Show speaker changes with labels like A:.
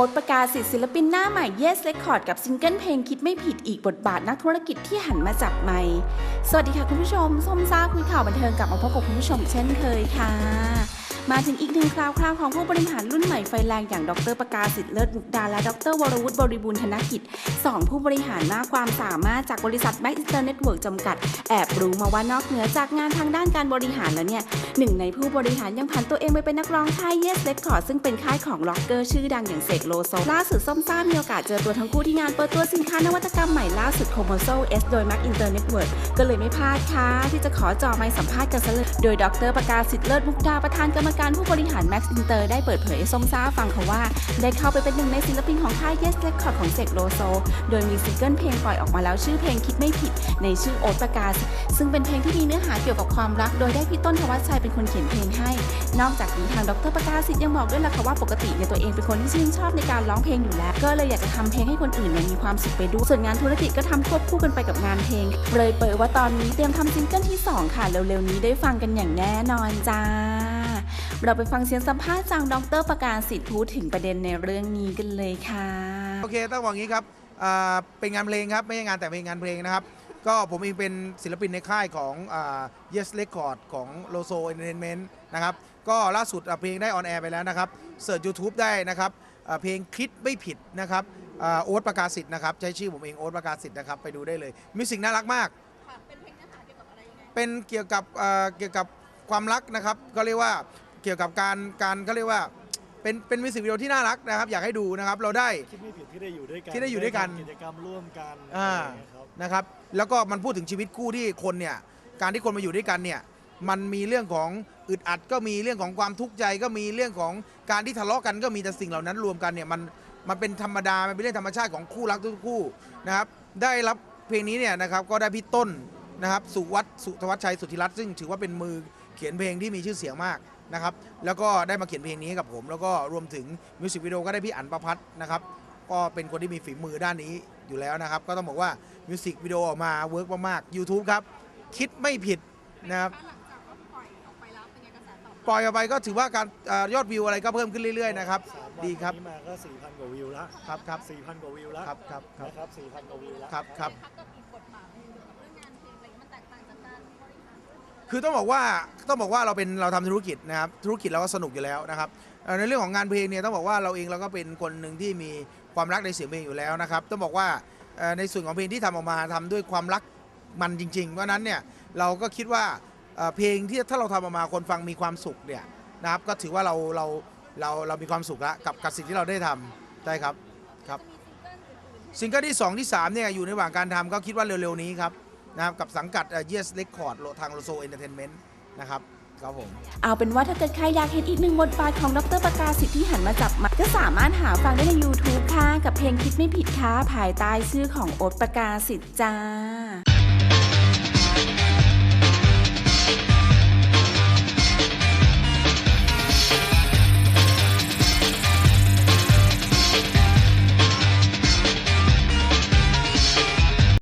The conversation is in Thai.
A: สิทธิ์ศิลปินหน้าใหม่ Yes Record กับซิงเกิลเพลงคิดไม่ผิดอีกบทบาทนักธุรกิจที่หันมาจับไมค์สวัสดีค่ะคุณผู้ชมส้มซ่าคุยข่าวบันเทิงกลับมาพบกับคุณผู้ชมเช่นเคยค่ะ มาถึงอีกหนึ่งคราวคราวของผู้บริหารรุ่นใหม่ไฟแรงอย่างดรประกาศสิทธิ์เลิศมุกดาและดรวรวุฒิบริบูรณ์ธนกิจสองผู้บริหารมากความสามารถจากบริษัทแบ็กอินเตอร์เน็ตเวิร์กจำกัด แอบรู้มาว่านอกเหนือจากงานทางด้านการบริหารแล้วเนี่ยหนึ่งในผู้บริหารยังผันตัวเองไปเป็นนักร้องค่าย Yes Record ซึ่งเป็นค่ายของล็อกเกอร์ชื่อดังอย่างเสกโลโซล่าสุดส้มซ่ามีโอกาสเจอตัวทั้งคู่ที่งานเปิดตัวสินค้านวัตกรรมใหม่ล่าสุด c o m o s o S โดย Mac Inter Network ก็เลยไม่พลาดค่ะที่จะขอจอไมค์สัมภาษณ์กันซะเลยโดยดรประกาศสิทธิ์เลิศมุกดาประธานกรรมการผู้บริหาร Max Inter ได้เปิดเผยให้ส้มซ่าฟังค่ะว่า ได้เข้าไปเป็นหนึ่งในศิลปินของค่าย Yes Record ของเสกโลโซ โดยมีซิงเกิลเพลงปล่อยออกมาแล้วชื่อเพลงคิดไม่ผิดในชื่อโอ๊ตประกาศ ซึ่งเป็นเพลงที่มีเนื้อหาเกี่ยวกับความรัก โดยได้พี่ต้นธวัชชัยเป็นคนเขียนเพลงให้ นอกจากนี้ทางดรประกาศสิทธิ์ยังบอกด้วยล่ะค่ะว่าปกติเนี่ยตัวเองเป็นคนที่ชื่นชอบในการร้องเพลงอยู่แล้ว ก็เลยอยากจะทำเพลงให้คนอื่นเนี่ยมีความสุขไปด้วยส่วนงานธุรกิจก็ทำควบคู่กันไปกับงานเพลง เลยเปิดว่าตอนนี้เตรียมทำซิงเกิลที่สองค่ะเร็วๆนี้ได้ฟังกันอย่างแน่นอนจ้า เราไปฟังเสียงสัมภาษณ์จากดรประกาศสิทธิ์พูดถึงประเด็นในเรื่องนี้กันเลยค่ะ
B: โอเคต้องบอกอย่างนี้ครับอ่าเป็นงานเพลงครับ ไม่ใช่งานแต่งเพลงงานเพลงนะครับ ก็ผมเองเป็นศิลปินในค่ายของอ่า Yes Record ของ Loso Entertainment นะครับ ก็ล่าสุดอะเพลงได้ออนแอร์ไปแล้วนะครับเสิร์ช YouTube ได้นะครับอ่าเพลงคิดไม่ผิดนะครับอ่าโอ๊ตประกาศสิทธิ์นะครับ ใช้ชื่อผมเองโอ๊ตประกาศสิทธิ์นะครับ ไปดูได้เลยมิวสิกน่ารักมาก เป็นเกี่ยวกับเอ่อเกี่ยวกับความรักนะครับ ก็เรียกว่า เกี่ยวกับการการก็เรียกว่าเป็นเป็นมิวสิกวิดีโอที่น่ารักนะครับ อยากให้ดูนะครับ เราได้
C: คิดไม่ผิดที่ได้อยู่ด้วยกัน
B: ที่ได้อยู่ด้วยกัน
C: กิจกรรมร่วมกัน
B: อ่า
C: อะไรอย่างเงี้ยครับ
B: นะครับ แล้วก็มันพูดถึงชีวิตคู่ที่คนเนี่ย การที่คนมาอยู่ด้วยกันเนี่ย มันมีเรื่องของอึดอัดก็มีเรื่องของความทุกข์ใจก็มีเรื่องของการที่ทะเลาะกันก็มีแต่สิ่งเหล่านั้นรวมกันเนี่ยมันมันเป็นธรรมดา มันเป็นเรื่องธรรมชาติของคู่รักทุกคู่นะครับ ได้รับเพลงนี้เนี่ยนะครับก็ได้พี่ต้น นะครับสุวัตสุทวัชชัยสุทธิรัตน์ซึ่งถือว่าเป็นมือเขียนเพลงที่มีชื่อเสียงมากนะครับแล้วก็ได้มาเขียนเพลงนี้ให้กับผม แล้วก็รวมถึงมิวสิกวิดีโอก็ได้พี่อั๋นประพัฒน์นะครับก็เป็นคนที่มีฝีมือด้านนี้อยู่แล้วนะครับ ก็ต้องบอกว่ามิวสิกวิดีโอออกมาเวิร์กมากๆ YouTube ครับ คิดไม่ผิดนะครับปล่อยออกไปก็ถือว่าการเอ่อยอดวิวอะไรก็เพิ่มขึ้นเรื่อยๆนะครับ
C: สามวัน
B: ดีครับ
C: นี้มาก็4,000กว่าวิวแล้ว
B: ครับครับ
C: 4,000กว่าวิวแล้ว
B: ครับครับครับ
C: นะครับ4,000กว่าวิวแล้ว
B: ครับครับ
D: ถ้าเกิดอีกบทบาทหนึ่งเกี่ยวกับเรื่อง
B: คือต้องบอกว่าต้องบอกว่าเราเป็นเราทำธุรกิจนะครับธุรกิจเราก็สนุกอยู่แล้วนะครับเอ่อในเรื่องของงานเพลงเนี่ยต้องบอกว่าเราเองเราก็เป็นคนหนึ่งที่มีความรักในเสียงเพลงอยู่แล้วนะครับต้องบอกว่าเอ่อในส่วนของเพลงที่ทำออกมาทำด้วยความรักมันจริงๆเพราะฉะนั้นเนี่ยเราก็คิดว่าเอ่อเพลงที่ถ้าเราทำออกมาคนฟังมีความสุขเนี่ยนะครับก็ถือว่าเราเราเราเรามีความสุขแล้วกับกับสิ่งที่เราได้ทำใช่ครับครับ
D: จะมีซิงเกิลอื่นๆที่
B: ซิงเกิลที่ 2 ที่3เนี่ยอยู่ในระหว่างการทำก็คิดว่าเร็วๆนี้ครับ นะครับกับสังกัดเอ่อ Yes Record โลทางโลโซเอนเตอร์เทนเมนต์นะครับครับผม
A: เอาเป็นว่าถ้าเกิดใครอยากเห็นอีกหนึ่งบทบาทของดรประกาศสิทธิ์ที่หันมาจับมาก็สามารถหาฟังได้ใน YouTube ค่ะ กับเพลงคิดไม่ผิดค่ะภายใต้ชื่อของโอ๊ตประกาศสิทธิ์จ้า